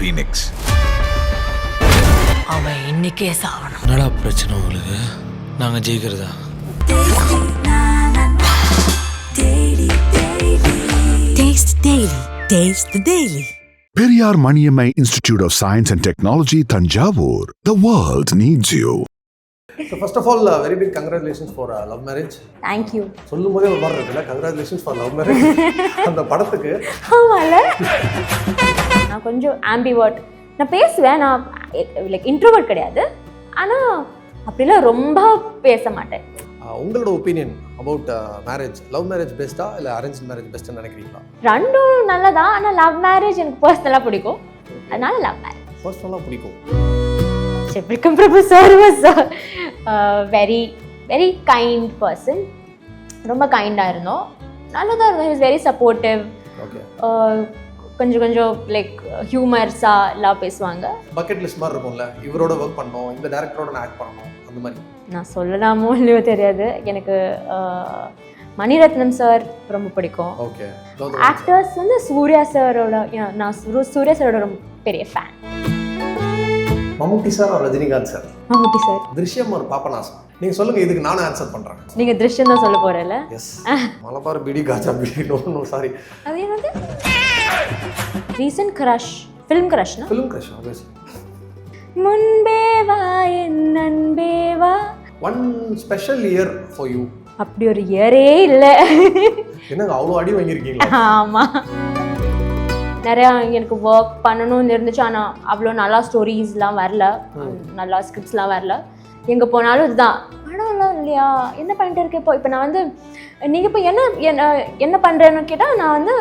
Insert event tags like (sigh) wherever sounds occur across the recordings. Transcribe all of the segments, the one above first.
Phoenix. அவன் இன்னைக்கே சாவணும். என்னடா பிரச்சனை உங்களுக்கு? நாங்கள் ஜெயிக்கிறதா? Periyar Maniammai Institute of Science and Technology, Tanjavur. The world needs you. So first of all very big congratulations for love marriage thank you சொல்லும் போதே ஒரு மாதிரி இருக்குல்ல. கங்க்ராச்சுலேஷன்ஸ் ஃபார் லவ் மேரேஜ் அந்த படத்துக்கு ஆமாம்ல கொஞ்சம் ஆம்பிவர்ட் நான் பேசுவேன் நான் லைக் இன்ட்ரோவர்ட் கிடையாது. ஆனால் அப்படிலாம் ரொம்ப பேச மாட்டேன். உங்களோட opinion about marriage love marriage பெஸ்ட்டா இல்லை அரேஞ்ச் மேரேஜ் பெஸ்ட்டுன்னு நினைக்கிறீங்களா? ரெண்டும் நல்லதான் ஆனால் லவ் மேரேஜ் எனக்கு பர்சனலாக பிடிக்கும். அதனால லவ் மேரேஜ் பர்சனலாக பிடிக்கும். Vikram Prabhu sir was very very kind person ரொம்ப கைண்டாக இருந்தோம். நல்லதாக இருந்தோம். இஸ் வெரி சப்போர்ட்டிவ் கொஞ்சம் கொஞ்சம் லைக் ஹியூமர்ஸாக எல்லாம் பேசுவாங்க. பக்கெட் லிஸ்ட் மாதிரி இருக்கும்ல இவரோட ஒர்க் பண்ணணும் இந்த டேரக்டரோட நான் ஆக்ட் பண்ணணும் அந்த மாதிரி. நான் சொல்லலாமோ இல்லையோ தெரியாது. எனக்கு மணிரத்னம் சார் ரொம்ப பிடிக்கும். ஓகே ஆக்டர்ஸ் வந்து சூர்யா சாரோட நான் சூர்யா சாரோட ரொம்ப பெரிய fan Mammootty sir Rajinikanth sir Mammootty sir Drishyam ஒரு பாப்பநாசம் நீங்கள் சொல்லுங்கள் இதுக்கு நானும் ஆன்சர் பண்ணுறேன் நீங்கள் திருஷ்யம் தான் சொல்ல போகிறேன்ல எஸ் மலபார் பிடி காஜா பிடி நோ நோ சாரி அது என்னது ரீசன்ட் க்ரஷ் ஃபிலிம் க்ரஷ்னா ஃபிலிம் கிரஷ் முன்பே வா என் அன்பே வா. One special year for you அப்படி ஒரு இயரே இல்லை. என்னங்க அவ்வளோ அடி வாங்கியிருக்கீங்களா? ஆமாம் நிறையா எனக்கு ஒர்க் பண்ணணும்னு இருந்துச்சு ஆனால் அவ்வளோ நல்லா ஸ்டோரிஸ்லாம் வரல. நல்லா ஸ்கிரிப்ட்ஸ்லாம் வரல. எங்கே போனாலும் இதுதான். படம்லாம் இல்லையா? என்ன பண்ணிட்டு இருக்க இப்போ? இப்போ நான் வந்து நீங்கள் இப்போ என்ன என்ன என்ன பண்ணுறேன்னு கேட்டால் நான் வந்து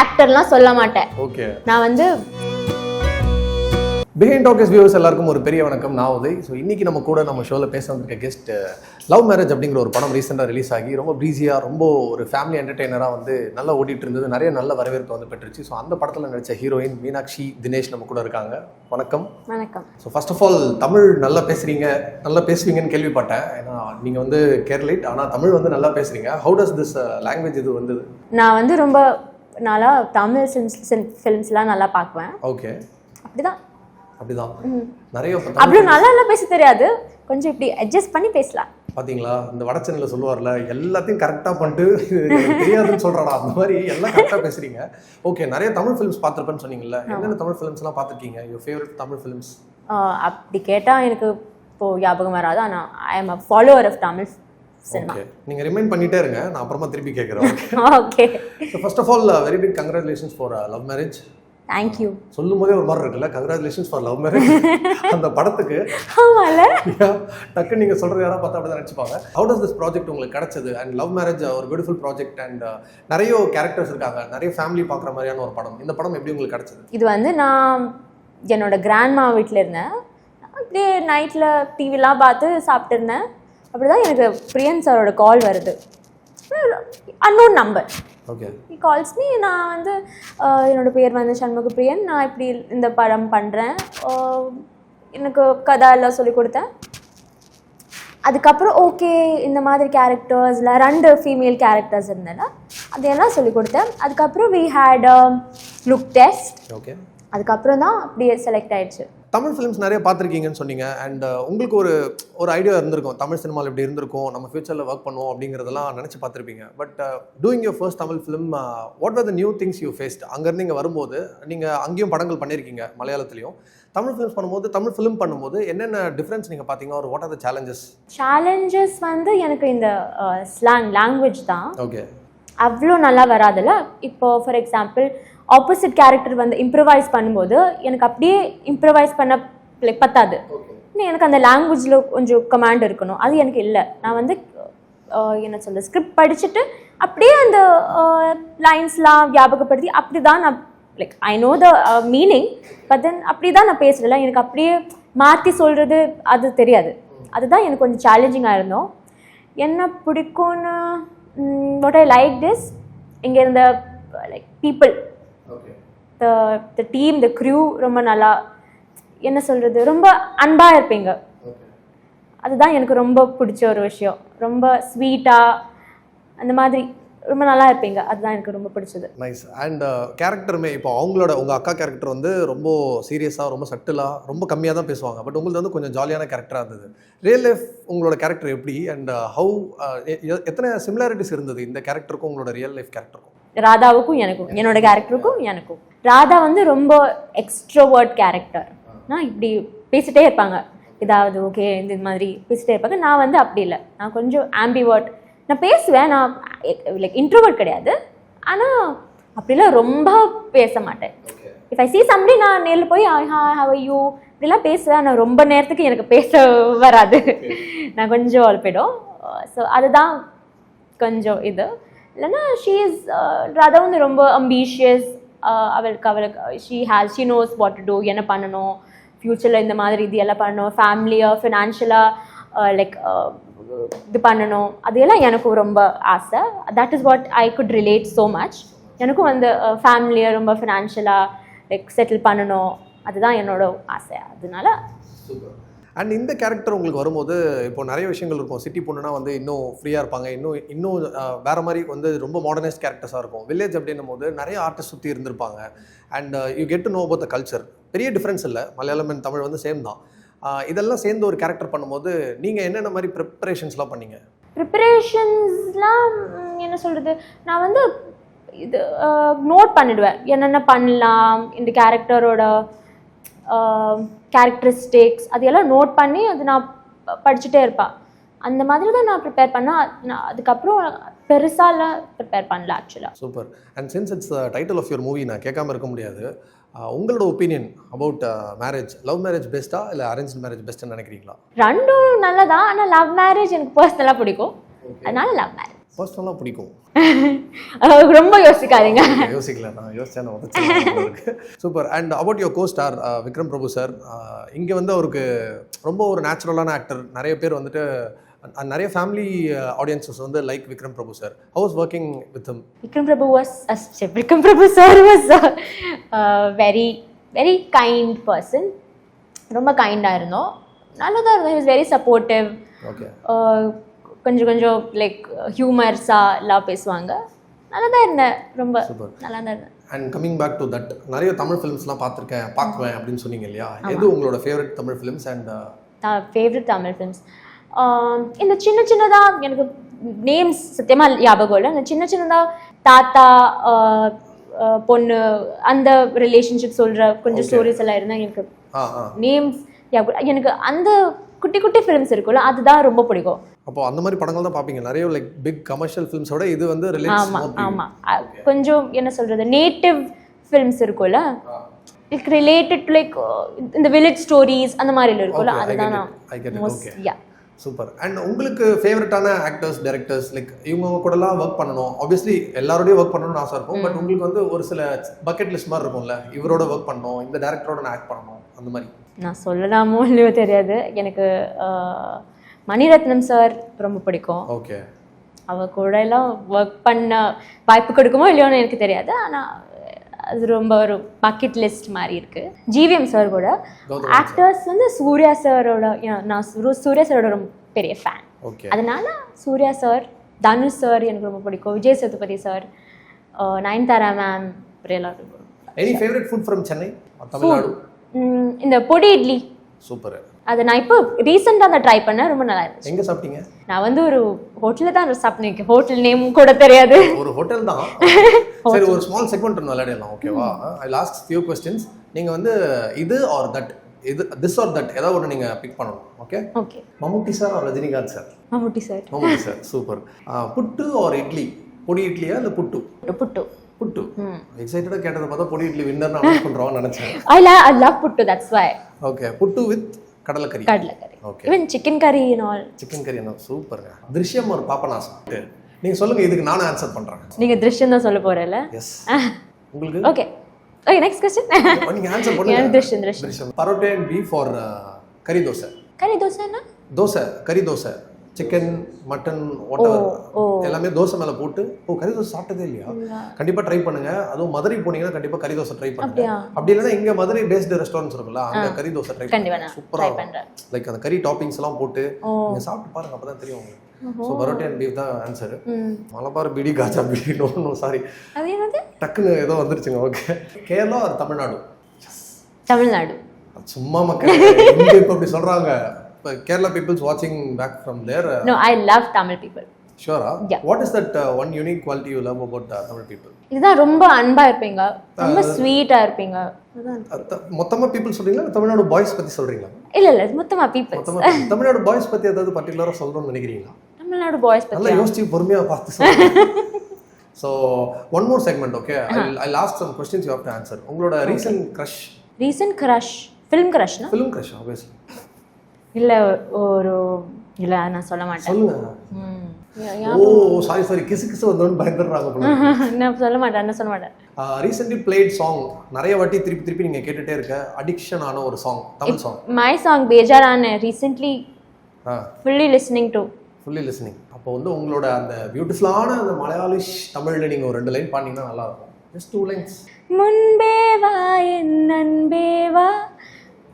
ஆக்டர்லாம் சொல்ல மாட்டேன். ஓகே நான் வந்து பிஹைண்ட் டாக்கஸ் வியூவர்ஸ் எல்லாருக்கும் ஒரு பெரிய வணக்கம். நான் உதய். ஸோ இன்னைக்கு நம்ம கூட நம்ம ஷோவில் பேச வந்திருக்க கெஸ்ட் லவ் மேரேஜ் அப்படிங்கிற ஒரு படம் ரீசெண்டாக ரிலீஸ் ஆகி ரொம்ப ப்ரீஸியாக ரொம்ப ஒரு ஃபேமிலி என்டர்டெய்னராக வந்து நல்லா ஓடிட்டு இருந்தது. நிறைய நல்ல வரவேற்பு வந்து பெற்றுச்சு. ஸோ அந்த படத்தில் நடித்த ஹீரோயின் மீனாட்சி தினேஷ் நம்ம கூட இருக்காங்க. வணக்கம். வணக்கம். So first of all Tamil நல்லா பேசுகிறீங்க நல்லா பேசுவீங்கன்னு கேள்விப்பட்டேன். ஏன்னா நீங்கள் வந்து கேரளைட் ஆனால் தமிழ் வந்து நல்லா பேசுகிறீங்க ஹவு டஸ் திஸ் லாங்குவேஜ் இது வந்தது? நான் வந்து ரொம்ப நல்லா தமிழ் ஃபிலிம்ஸ் ஃபிலிம்ஸ்லாம் நல்லா பார்க்குவேன். ஓகே அப்படிதான். அப்படிதான். நிறைய அவ்வளோ நல்லா எல்லாம் பேச தெரியாது. கொஞ்சம் இப்படி அட்ஜஸ்ட் பண்ணி பேசலாம். பாத்தீங்களா? இந்த வடச்சென்னையில் சொல்லுவார்ல எல்லாத்தையும் கரெக்டாக பண்ணிட்டு தெரியாதுன்னு சொல்கிறாடா அந்த மாதிரி எல்லாம் கரெக்டாக பேசுறீங்க. ஓகே நிறைய தமிழ் ஃபிலிம்ஸ் பார்த்துருப்பேன்னு சொன்னீங்கல்ல. என்னென்ன தமிழ் ஃபிலிம்ஸ்லாம் பார்த்துருக்கீங்க? யுவர் ஃபேவரட் தமிழ் ஃபிலிம்ஸ் அப்படி கேட்டால் எனக்கு இப்போ ஞாபகம் வராது. ஆனால் I am a follower of Tamil okay நீங்கள் ரிமைண்ட் பண்ணிட்டே இருங்க. நான் அப்புறமா திருப்பி கேட்குறேன் okay first of all very big congratulations for love marriage thank you சொல்லும் போதே ஒரு மாதிரி இருக்குல்ல? கங்க்ராச்சுலேஷன்ஸ் ஃபார் லவ் மேரேஜ் அந்த படத்துக்கு. ஆமாம்ல டக்கு நீங்கள் சொல்கிறது யாராவது பார்த்தா அப்படி தான் நினச்சிப்பாங்க. ஹவு டஸ் திஸ் ப்ராஜெக்ட் உங்களுக்கு கிடைச்சது? அண்ட் லவ் மேரேஜ் ஒரு பியூட்டிஃபுல் ப்ராஜெக்ட் அண்ட் நிறைய கேரக்டர்ஸ் இருக்காங்க. நிறைய ஃபேமிலி பார்க்குற மாதிரியான ஒரு படம். இந்த படம் எப்படி உங்களுக்கு கிடைச்சது? இது வந்து நான் என்னோட கிராண்ட்மா வீட்டில் இருந்தேன். அப்படியே நைட்டில் டிவிலாம் பார்த்து சாப்பிட்டு இருந்தேன். அப்படி தான் எனக்கு பிரியன் சாரோட கால் வருது. Unknown number okay calls me நான் வந்து என்னோட பேர் வந்து சண்முக பிரியன். நான் இப்படி இந்த படம் பண்ணுறேன் எனக்கு கதை எல்லாம் சொல்லி கொடுத்தேன். அதுக்கப்புறம் ஓகே இந்த மாதிரி கேரக்டர்ஸில் ரெண்டு ஃபீமேல் கேரக்டர்ஸ் இருந்தேன்னா அதையெல்லாம் சொல்லி கொடுத்தேன். அதுக்கப்புறம் we had look test okay அதுக்கப்புறம் தான் அப்படியே செலக்ட் ஆயிடுச்சு. தமிழ் ஃபிலிம்ஸ் நிறைய பார்த்துருக்கீங்கன்னு சொன்னீங்க. அண்ட் உங்களுக்கு ஒரு ஒரு ஐடியா இருந்திருக்கும். தமிழ் சினிமாவில் இப்படி இருந்திருக்கும். நம்ம ஃபியூச்சரில் ஒர்க் பண்ணுவோம் அப்படிங்கிறதெல்லாம் நினச்சி பார்த்துருப்பீங்க. But doing your first Tamil film what are the new things you faced அங்கேருந்து இங்கே வரும்போது நீங்கள் அங்கேயும் படங்கள் பண்ணியிருக்கீங்க மலையாளத்துலையும். தமிழ் ஃபிலிம்ஸ் பண்ணும்போது தமிழ் ஃபிலிம் பண்ணும்போது என்னென்ன டிஃப்ரென்ஸ் நீங்கள் பார்த்தீங்க? ஒரு what are the challenges challenges வந்து எனக்கு இந்த ஸ்லாங் லாங்குவேஜ் தான். ஓகே அவ்வளோ நல்லா வராதுல்ல. இப்போ ஃபார் எக்ஸாம்பிள் ஆப்போசிட் கேரக்டர் வந்து இம்ப்ரவைஸ் பண்ணும்போது எனக்கு அப்படியே இம்ப்ரவைஸ் பண்ண லைக் பத்தாது. எனக்கு அந்த லாங்குவேஜில் கொஞ்சம் கமாண்ட் இருக்கணும். அது எனக்கு இல்லை. நான் வந்து என்ன சொல்ல ஸ்கிரிப்ட் படிச்சுட்டு அப்படியே அந்த லைன்ஸ்லாம் ஞாபகப்படுத்தி அப்படி தான் நான் like I know the meaning but then அப்படி தான் நான் பேசுகிறேன் எனக்கு அப்படியே மாற்றி சொல்கிறது அது தெரியாது. அதுதான் எனக்கு கொஞ்சம் சேலஞ்சிங்காக இருந்தோம். என்ன பிடிக்கும்னு வாட் ஐ லைக் திஸ் இங்கே இருந்த like people the the team the crew ரொம்ப நல்லா என்ன சொல்கிறது ரொம்ப அன்பாக இருப்பீங்க. அதுதான் எனக்கு ரொம்ப பிடிச்ச ஒரு விஷயம். ரொம்ப ஸ்வீட்டாக அந்த மாதிரி ரொம்ப நல்லா இருப்பீங்க. அதுதான் எனக்கு ரொம்ப பிடிச்சது. நைஸ் அண்ட் கேரக்டருமே இப்போ அவங்களோட உங்கள் அக்கா கேரக்டர் வந்து ரொம்ப சீரியஸாக ரொம்ப சட்டிலாக ரொம்ப கம்மியாக தான் பேசுவாங்க. பட் உங்களுக்கு வந்து கொஞ்சம் ஜாலியான கேரக்டராக இருந்தது. ரியல் லைஃப் உங்களோட கேரக்டர் எப்படி? அண்ட் ஹவு uh, uh, எத்தனை சிமிலாரிட்டிஸ் இருந்தது இந்த கேரக்டருக்கும் உங்களோட ரியல் லைஃப் கேரக்டருக்கும் ராதாவுக்கும் எனக்கும் என்னோட கேரக்டருக்கும் எனக்கும். ராதா வந்து ரொம்ப எக்ஸ்ட்ரோவர்ட் கேரக்டர் நான் இப்படி பேசிட்டே இருப்பாங்க. ஏதாவது ஓகே இந்த மாதிரி பேசிட்டே இருப்பாங்க. நான் வந்து அப்படி இல்லை. நான் கொஞ்சம் ஆம்பிவர்ட் நான் பேசுவேன். நான் லைக் இன்ட்ரோவர்ட் கிடையாது. ஆனால் அப்படிலாம் ரொம்ப பேச மாட்டேன். இஃப் ஐ see somebody நான் நேரில் போய் ஹவ் யூ இப்படிலாம் பேசுவேன். ஆனால் ரொம்ப நேரத்துக்கு எனக்கு பேச வராது. நான் கொஞ்சம் அழுப்பிடும் ஸோ அதுதான் கொஞ்சம் இது. இல்லைன்னா ஷீ இஸ் uh, ராதா வந்து ரொம்ப அம்பீஷியஸ் uh, அவளுக்கு அவளுக்கு she has she knows what to do என்ன பண்ணணும் ஃப்யூச்சரில் இந்த மாதிரி இது எல்லாம் பண்ணணும் ஃபேமிலியாக ஃபினான்ஷியலாக லைக் இது பண்ணணும் அதையெல்லாம் எனக்கும் ரொம்ப ஆசை. That is what I could relate so much எனக்கும் வந்து uh, ஃபேமிலியை ரொம்ப ஃபினான்ஷியலாக லைக் செட்டில் பண்ணணும் அதுதான் என்னோட ஆசை. அதனால அண்ட் இந்த கேரக்டர் உங்களுக்கு வரும்போது இப்போ நிறைய விஷயங்கள் இருக்கும். சிட்டி பொண்ணுனா வந்து இன்னும் ஃப்ரீயாக இருப்பாங்க. இன்னும் இன்னும் வேறு வேற மாதிரி வந்து ரொம்ப மாடர்னைஸ் கேரக்டர்ஸாக இருக்கும். வில்லேஜ் அப்படின்னும் போது நிறைய ஆர்டிஸ்ட் சுற்றி இருந்திருப்பாங்க. And you get to know about the culture பெரிய டிஃப்ரென்ஸ் இல்லை. மலையாளம் அண்ட் தமிழ் வந்து சேம் தான். இதெல்லாம் சேர்ந்து ஒரு கேரக்டர் பண்ணும்போது நீங்கள் என்னென்ன மாதிரி ப்ரிப்பரேஷன்ஸ்லாம் பண்ணீங்க? ப்ரிப்பரேஷன்ஸ்லாம் என்ன சொல்கிறது நான் வந்து இது நோட் பண்ணிடுவேன். என்னென்ன பண்ணலாம் இந்த கேரக்டரோட கேரக்டரிஸ்டிக்ஸ் அதையெல்லாம் நோட் பண்ணி அது நான் படிச்சுட்டே இருப்பேன் அந்த மாதிரி தான் நான் ப்ரிப்பேர் பண்ணேன் நான் அதுக்கப்புறம் பெருசாலாம் ப்ரிப்பேர் பண்ணல ஆக்சுவலாக super and since it's title of your movie நான் கேட்காம இருக்க முடியாது. அஹ், உங்களோட opinion about marriage love marriage பெஸ்ட்டா இல்லை அரேஞ்ச் மேரேஜ் பெஸ்ட்டுன்னு நினைக்கிறீங்களா? ரெண்டும் நல்லதான் ஆனால் லவ் மேரேஜ் எனக்கு பர்சனலாக பிடிக்கும். அதனால லவ் மேரேஜ் பர்சனலாக பிடிக்கும். ரொம்ப யோசிக்காதீங்க. (laughs) யோசிக்கல நான் யோசிச்சேன் super and about your co star Vikram Prabhu sir இங்கே வந்து அவருக்கு ரொம்ப ஒரு நேச்சுரலான ஆக்டர் நிறைய பேர் வந்துட்டு நிறைய ஃபேமிலி ஆடியன்சஸ் வந்து like Vikram Prabhu sir house working with uh, sorry, Vikram Prabhu sir was a uh, very, very kind person. ரொம்ப கைண்டாக இருந்தோம். நல்லதாக இருந்தோம். இஸ் வெரி சப்போர்ட்டிவ் ஓகே கொஞ்சம் கொஞ்சம் லைக் ஹியூமர்ஸாக எல்லாம் பேசுவாங்க. நல்லா தான் இருந்தேன். ரொம்ப. நல்லா தான் இருந்தேன். And coming back to that நிறைய தமிழ் ஃபிலிம்ஸ்லாம் பார்த்துருக்கேன். பார்க்குவேன் அப்படின்னு சொன்னீங்க இல்லையா? எது உங்களோட favourite Tamil films and favourite Tamil films இந்த சின்ன சின்னதாக எனக்கு நேம்ஸ் சத்தியமாக ஞாபகம் இல்லை. இந்த சின்ன சின்னதாக தாத்தா பொண்ணு அந்த ரிலேஷன்ஷிப் சொல்கிற கொஞ்சம் ஸ்டோரிஸ் எல்லாம் இருந்தால் எனக்கு நேம்ஸ் எனக்கு அந்த குட்டி குட்டி ஃபிலிம்ஸ் இருக்குல்ல அதுதான் ரொம்ப பிடிக்கும். அப்போ அந்த மாதிரி படங்கள் தான் பார்ப்பீங்க. நிறைய லைக் பிக் கமர்ஷியல் ஃபிலிம்ஸோட இது வந்து ஆமா ரிலேட்ஸ் ஆமா. அ- கொஞ்சம் என்ன சொல்றது நேட்டிவ் ஃபிலிம்ஸ் இருக்கும்ல? லைக் ரிலேட்டட் லைக் இந்த வில்லேஜ் ஸ்டோரிஸ் அந்த மாதிரி இருக்கும்ல அதுதான்? நான் yeah. சூப்பர் அண்ட் உங்களுக்கு ஃபேவரட்டான ஆக்டர்ஸ் டைரக்டர்ஸ் லைக் இவங்க கூடலாம் ஒர்க் பண்ணணும். ஆப்வியஸ்லி எல்லாரோடய ஒர்க் பண்ணணும்னு ஆசை இருக்கும். பட் உங்களுக்கு வந்து ஒரு சில பக்கெட் லிஸ்ட் மாதிரி இருக்கும்ல இவரோட ஒர்க் பண்ணணும் இந்த டேரக்டரோட நான் ஆக்ட் பண்ணணும் அந்த மாதிரி. நான் சொல்லலாமோ இல்லையோ தெரியாது. எனக்கு மணிரத்னம் சார் ரொம்ப பிடிக்கும். ஓகே அவ கூட எல்லாம் ஒர்க் பண்ண வாய்ப்பு கொடுக்குமோ இல்லையோன்னு எனக்கு தெரியாது. ஆனால் அது ரொம்ப ஒரு பக்கெட் லிஸ்ட் மாதிரி இருக்கு. ஜிவிஎம் சார் கூட. ஆக்டர்ஸ் வந்து சூர்யா சாரோட நான் சூர்யா சாரோட ரொம்ப பெரிய ஃபேன் ஓகே அதனால சூர்யா சார் தனுஷ் சார் எனக்கு ரொம்ப பிடிக்கும். Vijay Sethupathi sir Nayanthara ma'am any favourite food from Chennai Tamil Nadu um, இந்த பொடி இட்லி. சூப்பர் அதை நான் இப்போ ரீசெண்டாக அதை ட்ரை பண்ணேன் ரொம்ப நல்லா இருந்துச்சு. எங்க சாப்பிட்டீங்க? நான் வந்து ஒரு ஹோட்டலில் தான் சாப்பிட்டேன். ஹோட்டல் நேம் கூட தெரியாது. ஒரு ஹோட்டல் தான். (laughs) சரி ஒரு ஸ்மால் செக்மெண்ட் ஒன்று விளையாடலாம் ஓகேவா ஐ லாஸ்ட் ஃபியூ கொஸ்டின்ஸ் நீங்க வந்து இது ஆர் தட் இது திஸ் ஆர் தட் ஏதாவது ஒன்று நீங்க பிக் பண்ணணும் okay okay Mammootty sir or Rajinikanth sir Mammootty sir Mammootty sir super puttu or idli? Podi இட்லியா இல்லை புட்டு? புட்டு. புட்டு. எக்ஸைட்டடாக கேட்டதை பார்த்தா பொடி இட்லி வின்னர் அனௌன்ஸ் பண்ணுறோம்னு நினச்சேன். ஐ ல I love puttu that's why okay puttu with kadala curry. Kadala curry. Okay even chicken curry all chicken curry என்ன? சூப்பருங்க திருஷ்யம் ஒரு பாப்பா நான் சாப்பிட்டு நீங்கள் சொல்லுங்க இதுக்கு நானும் ஆன்சர் பண்ணுறேன் நீங்கள் திருஷ்யம் தான் சொல்ல போகிறல எஸ் உங்களுக்கு? ஓகே ஓகே நெக்ஸ்ட் கொஸ்டின் நீங்கள் ஆன்சர் பண்ணுங்க. திருஷ்யம் திருஷ்யம். பரோட்டே அண்ட் பீஃப் ஆர் கறி தோசை? கறி தோசைன்னா? Dosa curry dosa. Chicken mutton water oh. எல்லாமே தோசை மேலே போட்டு ஓ கறி தோசை சாப்பிட்டதே இல்லையா? கண்டிப்பா ட்ரை பண்ணுங்க. அதுவும் மதுரை போனீங்கன்னா கண்டிப்பா கறி தோசை ட்ரை பண்ணுங்க? அப்படி இல்லைன்னா இங்க மதுரை பேஸ்டு ரெஸ்டாரண்ட்ஸ் இருக்குல்ல அங்க கறி தோசை ட்ரை பண்ணுங்க. நான் சூப்பரா ட்ரை பண்ணுறேன் லைக் அந்த கறி டாப்பிங்ஸ் எல்லாம் போட்டு ஓ. நீங்க சாப்பிட்டு பாருங்க அப்பதான் தெரியும் உங்களுக்கு. ஸோ பரோட்டா அண்ட் பீஃப் தான் ஆன்சர் மலபார் பிடி காஜா பிடி நோ நோ சாரி அது டக்குன்னு ஏதோ வந்துருச்சுங்க ஓகே கேரளா ஒரு தமிழ்நாடு? தமிழ்நாடு. அது சும்மா மக்கள் இப்போ அப்படி சொல்றாங்க. கேரளா பீப்புள்ஸ் வாட்சிங் back from there no I love Tamil people Yeah. What is that one unique quality you love about Tamil people இதுதான் ரொம்ப அன்பா இருப்பீங்க. ரொம்ப ஸ்வீட்டா இருப்பீங்க. மொத்தமா பீப்புள் சொல்றீங்களா? தமிழ்நாடு பாய்ஸ் பத்தி சொல்றீங்களா? இல்ல இல்ல மொத்தமா பீப்புள். தமிழ்நாடு பாய்ஸ் பத்தி ஏதாவது பர்டிகுலரா சொல்லணும்னு நினைக்கிறீங்களா? தமிழ்நாடு பாய்ஸ் நல்லா பத்தி யோசிச்சு பொறுமையா பார்த்து சொல்லுங்க. So one more segment okay I last some questions you have to answer உங்களோட recent crush recent crush film கிரஷ்னா film crush obviously இல்ல ஒரு இல்ல நான் சொல்ல மாட்டேன். சொல்லுங்க. ம். ஓ சாரி சாரி கிசு கிசு வந்தோன்னு பயந்துடுறாங்க (laughs) நான் சொல்ல மாட்டேன் நான் சொல்ல மாட்டேன். ரீசென்ட்லி பிளேட் சாங் நிறைய வாட்டி திருப்பி திருப்பி நீங்க கேட்டுட்டே இருக்க. அடிக்ஷன் ஆன ஒரு song Tamil song my song பேஜாரான recently fully listening to fully listening அப்போ வந்து உங்களோட அந்த பியூட்டிஃபுல்லான அந்த மலையாளிஷ் தமிழ்ல நீங்க ஒரு ரெண்டு லைன் பாடினீங்கன்னா நல்லா இருக்கும் ஜஸ்ட் டூ லைன்ஸ் முன்பே வா என் அன்பே வா.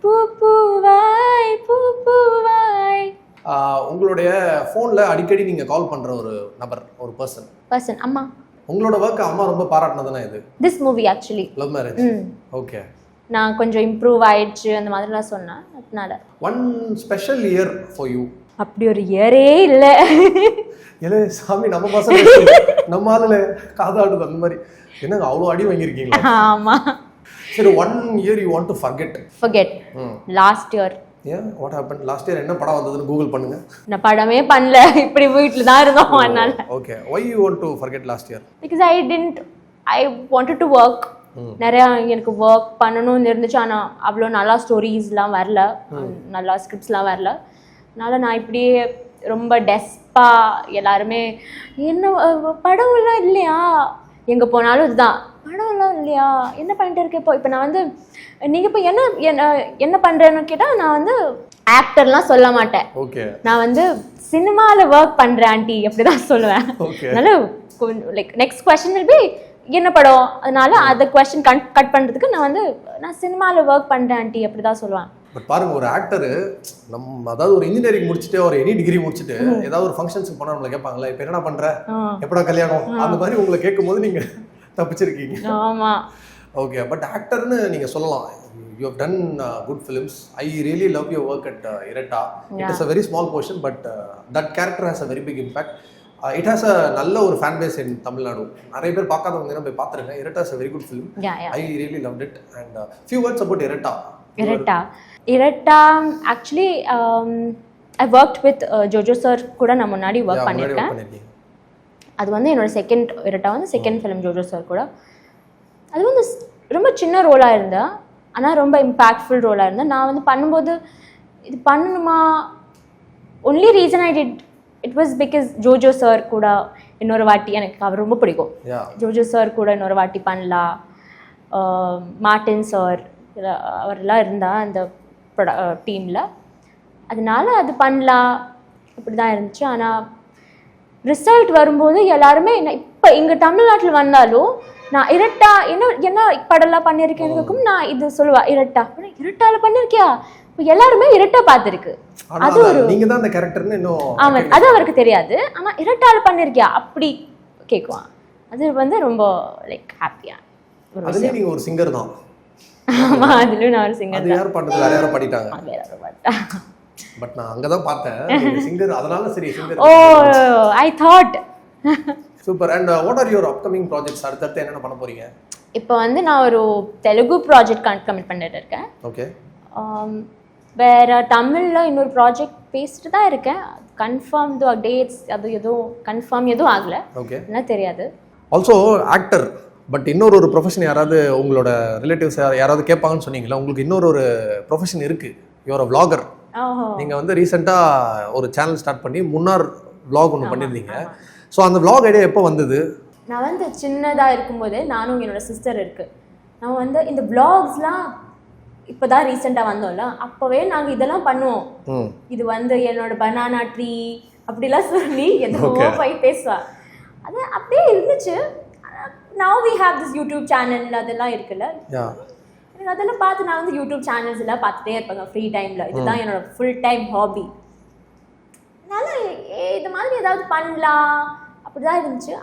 பூ பூவாய் பூ பூவாய் உங்களுடைய ஃபோனில் அடிக்கடி நீங்கள் கால் பண்ணுற ஒரு நபர் ஒரு பர்சன் பர்சன் அம்மா. உங்களோட ஒர்க் அம்மா ரொம்ப பாராட்டினதுனா இது this movie actually love marriage okay நான் கொஞ்சம் இம்ப்ரூவ் ஆயிடுச்சு அந்த மாதிரிலாம் சொன்னேன். அதனால. One special year for you அப்படி ஒரு இயரே இல்ல. ஏலே சாமி நம்ம பசங்க நம்ம ஆளுல காதாடுது அந்த மாதிரி. என்னங்க அவ்வளோ அடி வாங்கியிருக்கீங்களா? ஆமா. சரி one year you want to forget forget last year ஏன் வாட் ஹேப்பன் லாஸ்ட் இயர் என்ன படம் வந்ததுன்னு கூகுள் பண்ணுங்க. நான் படமே பண்ணல. இப்படி வீட்டில் தான் இருந்தோம் அதனால. Okay why you want to forget last year because I tend I wanted to work நிறையா எனக்கு ஒர்க் பண்ணணும்னு இருந்துச்சு. ஆனால் அவ்வளோ நல்லா ஸ்டோரிஸ்லாம் வரல. நல்லா ஸ்கிரிப்ட்ஸ்லாம் வரல. அதனால நான் இப்படியே ரொம்ப டெஸ்பா எல்லாருமே என்ன படம்லாம் இல்லையா? எங்கே போனாலும் இதுதான். படம்லாம் இல்லையா? என்ன பண்ணிட்டு இருக்க இப்போ? இப்போ நான் வந்து நீங்கள் இப்போ என்ன என்ன பண்ணுறேன்னு கேட்டால் நான் வந்து ஆக்டர்லாம் சொல்ல மாட்டேன். ஓகே நான் வந்து சினிமாவில் ஒர்க் பண்ணுறேன் ஆண்டி. அப்படி தான் சொல்லுவேன். அதனால like next question will be என்ன படம்? அதனால அந்த கொஸ்டின் கட் கட் பண்ணுறதுக்கு நான் வந்து நான் சினிமாவில் ஒர்க் பண்ணுறேன் ஆண்டி. அப்படி தான் சொல்லுவேன். பட் பாருங்க ஒரு ஆக்டர் நம்ம அதாவது ஒரு இன்ஜினியரிங் முடிச்சுட்டு ஒரு எனி டிகிரி முடிச்சுட்டு ஏதாவது ஒரு ஃபங்க்ஷன்ஸுக்கு போனா நம்மள கேட்பாங்களா இப்போ என்னடா பண்ற? ஆ. எப்படா கல்யாணம்? அந்த மாதிரி உங்களை கேட்கும்போது நீங்க தப்பிச்சிருக்கீங்க. ஆமாம் ஓகே பட் ஆக்டர்னு நீங்க சொல்லலாம். You have done good films I really love your work at Iratta it is a very small portion but that character has a very big impact it has a நல்ல ஒரு fan base இன் தமிழ்நாடு நிறைய பேர் பார்க்காதவங்க நான் போய் பார்த்துருக்கேன் Iratta is a very good film I really love it and few words about Iratta Iratta Iratta actually I work with Joju sir கூட நான் முன்னாடி ஒர்க் பண்ணியிருக்கேன். அது வந்து என்னோட செகண்ட் இரட்டா வந்து செகண்ட் ஃபிலிம் ஜோஜோ சார் கூட. அது வந்து ரொம்ப சின்ன ரோலாக இருந்தேன் ஆனால் ரொம்ப இம்பேக்ட்ஃபுல் ரோலாக இருந்தேன் நான் வந்து பண்ணும்போது இது பண்ணணுமா? Only reason I did it was because Joju sir கூட இன்னொரு வாட்டி எனக்கு அவர் ரொம்ப பிடிக்கும். ஜோஜோ சார் கூட இன்னொரு வாட்டி பண்ணலாம். ஆஹ் மார்ட்டின் சார் அவரெல்லாம் இருந்தா அந்த டீமில் அதனால அது பண்ணலாம். இப்படி தான் இருந்துச்சு. ஆனால் ரிசல்ட் வரும்போது எல்லாருமே என்ன இப்போ இங்கே தமிழ்நாட்டில் வந்தாலும் நான் இரட்டா என்ன என்ன படம்லாம் பண்ணியிருக்கேன் நான் இது சொல்லுவா இரட்டா. இரட்டால பண்ணியிருக்கியா இப்போ எல்லாருமே இரட்டா பார்த்துருக்கு. அது அத- நீங்க தான் அந்த கேரக்டர்னு இன்னும் அவன் அது அவருக்கு தெரியாது. ஆனா இரட்டால பண்ணிருக்கியா? அப்படி கேட்குவான் அது வந்து ரொம்ப லைக் ஹாப்பியா ஒரு அதுலயும் நீங்க ஒரு சிங்கர் தான். ஆமா அதுலயும் நான் ஒரு சிங்கர் யார் பாட்டது வேற யாரோ பாடிட்டாங்க. வேற ஒரு பாட்டா பட் நான் அங்கதான் பார்த்தேன். (laughs) சிங்கர் அதனால சரி singer oh I thought super and what are your upcoming projects அடுத்தடுத்து என்னென்ன பண்ண போறீங்க? இப்போ வந்து நான் ஒரு தெலுங்கு ப்ராஜெக்ட் கமிட் பண்ணிட்டு இருக்கேன். ஓகே ஆம், வேற தமிழ்ல இன்னொரு ப்ராஜெக்ட் பேசிட்டு தான் இருக்கேன். கன்ஃபார்ம் டேட்ஸ் அது எதுவும் கன்ஃபார்ம் எதுவும் ஆகல. ஓகே என்ன தெரியாது. ஆல்சோ ஆக்டர் பட் இன்னொரு ஒரு ப்ரொஃபஷன் யாராவது உங்களோட ரிலேட்டிவ்ஸ் யாராவது கேட்பாங்கன்னு சொன்னீங்களா உங்களுக்கு இன்னொரு ஒரு ப்ரொஃபஷன் இருக்கு. Your vlogger. ஓஹோ நீங்க வந்து ரீசெண்டாக ஒரு சேனல் ஸ்டார்ட் பண்ணி முன்னார் vlog ஒன்று பண்ணியிருந்தீங்க. ஸோ அந்த vlog ஐடியா எப்போ வந்தது? நான் வந்து சின்னதாக இருக்கும்போது நானும் என்னோட சிஸ்டர் இருக்கு. நான் வந்து இந்த vlogsலாம் இப்போ தான் ரீசெண்டாக வந்தோம்ல அப்போவே நாங்கள் இதெல்லாம் பண்ணுவோம். இது வந்து என்னோட பனானா ட்ரீ அப்படிலாம் சொல்லி எதுவோ. போய் பேசுவா. அது அப்படியே இருந்துச்சு. Now we have this YouTube channel அதெல்லாம் இருக்குல்ல. அதெல்லாம் பார்த்து நான் வந்து யூடியூப் சேனல்ஸ் எல்லாம் பார்த்துட்டே இருப்பேங்க ஃப்ரீ டைமில் இதுதான் என்னோட ஃபுல் டைம் ஹாபி அதனால ஏ இந்த மாதிரி ஏதாவது பண்ணலாம். அப்படிதான் இருந்துச்சு.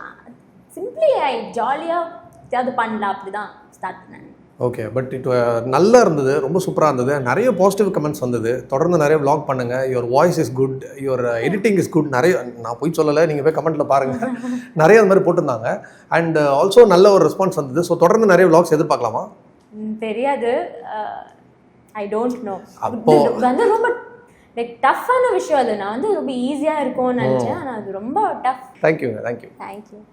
சிம்பிளி ஐ ஜாலியாக ஏதாவது பண்ணலாம். அப்படிதான் ஸ்டார்ட் பண்ணேன். ஓகே பட் இட் நல்லா இருந்தது. ரொம்ப சூப்பராக இருந்தது. நிறைய பாசிட்டிவ் கமெண்ட்ஸ் வந்தது. தொடர்ந்து நிறைய vlog பண்ணுங்க. Your voice is good your editing is good நிறைய நான் போய் சொல்லலை. நீங்கள் போய் கமெண்ட்டில் பாருங்கள் நிறைய அந்த மாதிரி போட்டிருந்தாங்க. அண்ட் ஆல்சோ நல்ல ஒரு ரெஸ்பான்ஸ் வந்தது. ஸோ தொடர்ந்து நிறைய vlogs எதிர்பார்க்கலாமா? தெரியாது. ஐ டோன்ட் நோ அப்போ- வந்து ரொம்ப லைக் டஃப்பான விஷயம் அது. நான் வந்து ரொம்ப ஈஸியாக இருக்கும்னு நினச்சேன். ஆனால் அது ரொம்ப டஃப் தேங்க்யூங்க தேங்க்யூ தேங்க்யூ